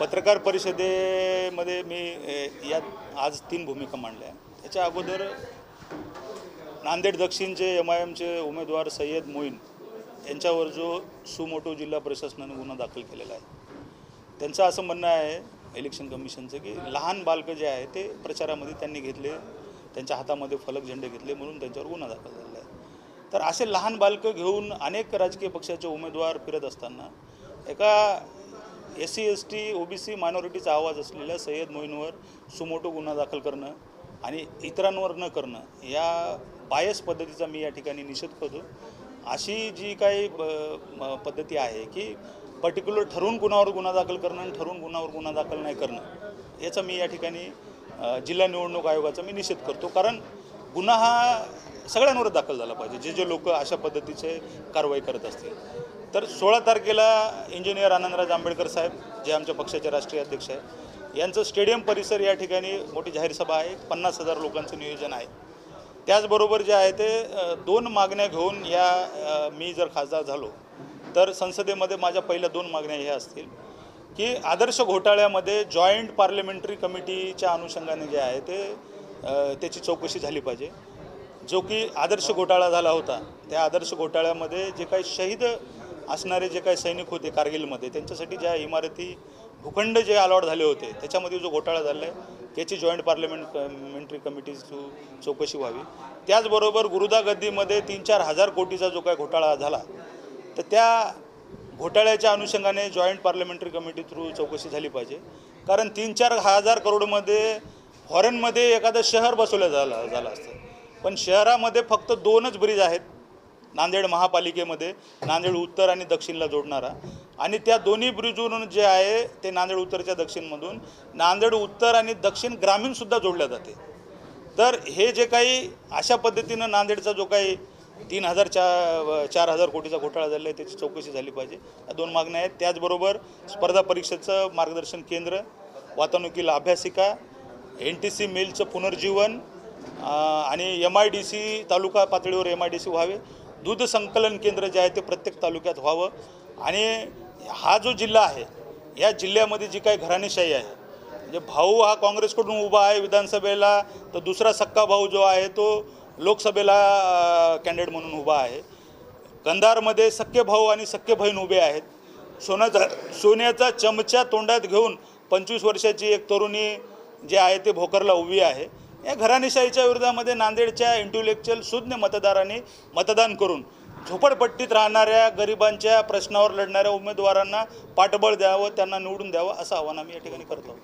पत्रकार परिषदेमध्ये मी या यात आज तीन भूमिका मांडल्या. त्याच्या अगोदर नांदेड दक्षिणचे एम आय एमचे उमेदवार सय्यद मोईन यांच्यावर जो सुमोटो जिल्हा प्रशासनाने गुन्हा दाखल केलेला आहे. त्यांचं असं म्हणणं आहे इलेक्शन कमिशनचं की लहान बालकं जे आहे ते प्रचारामध्ये त्यांनी घेतले त्यांच्या हातामध्ये फलक झेंडे घेतले म्हणून त्यांच्यावर गुन्हा दाखल झालेला आहे. तर असे लहान बालकं घेऊन अनेक राजकीय पक्षाचे उमेदवार फिरत असताना एका S C S T O B C मायनॉरिटीचा आवाज असलेल्या सय्यद मोईनवर सुमोटो गुन्हा दाखल करणं आणि इतरांवर न करणं या बायस पद्धतीचा मी या ठिकाणी निषेध करतो. अशी जी काही ब- पद्धती आहे की पर्टिक्युलर ठरवून गुन्हावर गुन्हा दाखल करणं आणि ठरवून गुन्हावर गुन्हा दाखल नाही करणं याचा मी या ठिकाणी जिल्हा निवडणूक आयोगाचा मी निषेध करतो. कारण गुन्हा हा सगळ्यांवर दाखल झाला पाहिजे. जे जे लोक अशा पद्धतीचे कारवाई करत असतील. तर सोळा तारखेला इंजिनियर आनंदराज आंबेडकर साहेब जे आमच्या पक्षाचे राष्ट्रीय अध्यक्ष आहे यांचं स्टेडियम परिसर या ठिकाणी मोठी जाहीर सभा आहे. पन्नास हजार लोकांचं नियोजन आहे. त्याचबरोबर जे आहे ते दोन मागण्या घेऊन या मी जर खासदार झालो तर संसदेमध्ये माझ्या पहिल्या दोन मागण्या ह्या असतील की आदर्श घोटाळ्यामध्ये जॉईंट पार्लमेंटरी कमिटीच्या अनुषंगाने जे आहे ते त्याची चौकशी झाली पाहिजे. जो की आदर्श घोटाळा झाला होता त्या आदर्श घोटाळ्यामध्ये जे काही शहीद असणारे जे काही सैनिक होते कारगिलमध्ये त्यांच्यासाठी ज्या इमारती भूखंड जे अलॉट झाले होते त्याच्यामध्ये जो घोटाळा झाला आहे त्याची जॉईंट पार्लमेंटरी कमिटी चौकशी व्हावी. त्याचबरोबर गुरुदा गद्दीमध्ये तीन चार हजार कोटीचा जो काय घोटाळा झाला तर त्या घोटाळ्याच्या अनुषंगाने जॉईंट पार्लमेंटरी कमिटी थ्रू चौकशी झाली पाहिजे. कारण तीन चार हजार करोडमध्ये फॉरेनमध्ये एखादं शहर बसवलं झालं झालं असतं. पण शहरामध्ये फक्त दोनच ब्रिज आहेत. नांदेड महापालिकेमध्ये नांदेड उत्तर आणि दक्षिणला जोडणारा. आणि त्या दोन्ही ब्रिजवरून जे आहे ते नांदेड उत्तरच्या दक्षिणमधून. नांदेड उत्तर आणि दक्षिण ग्रामीणसुद्धा जोडल्या जाते. तर हे जे काही अशा पद्धतीनं नांदेडचा जो काही तीन हजार चा चार हजार कोटीचा घोटाळा झाला आहे त्याची चौकशी झाली पाहिजे. या दोन मागण्या आहेत. त्याचबरोबर स्पर्धा परीक्षेचं मार्गदर्शन केंद्र वातानुकीला अभ्यासिका एन टी सी मिलचं पुनर्जीवन आणि M I D C taluka पातळीवर एम आय डी सी व्हावे. दूध संकलन केंद्र जे आहे ते प्रत्येक तालुक्यात व्हावं. आणि हा जो जिल्हा आहे या जिल्ह्यामध्ये जी काही घराणेशाही आहे म्हणजे भाऊ हा काँग्रेसकडून उभा आहे विधानसभेला तर दुसरा सक्का भाऊ जो आहे तो लोकसभेला कॅन्डिडेट म्हणून उभा आहे. कंधारमध्ये सख्खे भाऊ आणि सख्खे बहीण उभे आहेत. सोन्याचा सोन्याचा चमचा तोंडात घेऊन पंचवीस वर्षाची एक तरुणी जे आहे ते भोकरला उभी आहे. या घराणेशाहीच्या विरोधामध्ये नांदेडच्या इंटेलेक्च्युअल शून्य मतदारांनी मतदान करून झोपडपट्टीत राहणाऱ्या गरिबांच्या प्रश्नावर लढणाऱ्या उमेदवारांना पाठबळ द्यावं त्यांना निवडून द्यावं असं आव्हान आम्ही या ठिकाणी करतो.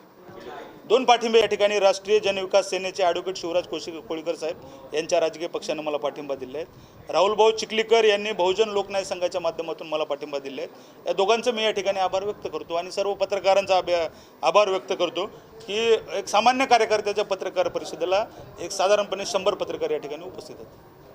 दोन पाठिंबे या ठिकाणी राष्ट्रीय जनविकास सेनेचे ॲडव्होकेट शिवराज कोशी कोळीकर साहेब यांच्या राजकीय पक्षानं मला पाठिंबा दिले आहेत. राहुलभाऊ चिखलीकर यांनी बहुजन लोकनायक संघाच्या माध्यमातून मला पाठिंबा दिले आहेत. या दोघांचं मी या ठिकाणी आभार व्यक्त करतो आणि सर्व पत्रकारांचा आभ्या आभार व्यक्त करतो की एक सामान्य कार्यकर्त्याच्या पत्रकार परिषदेला एक साधारणपणे शंभर पत्रकार या ठिकाणी उपस्थित आहेत.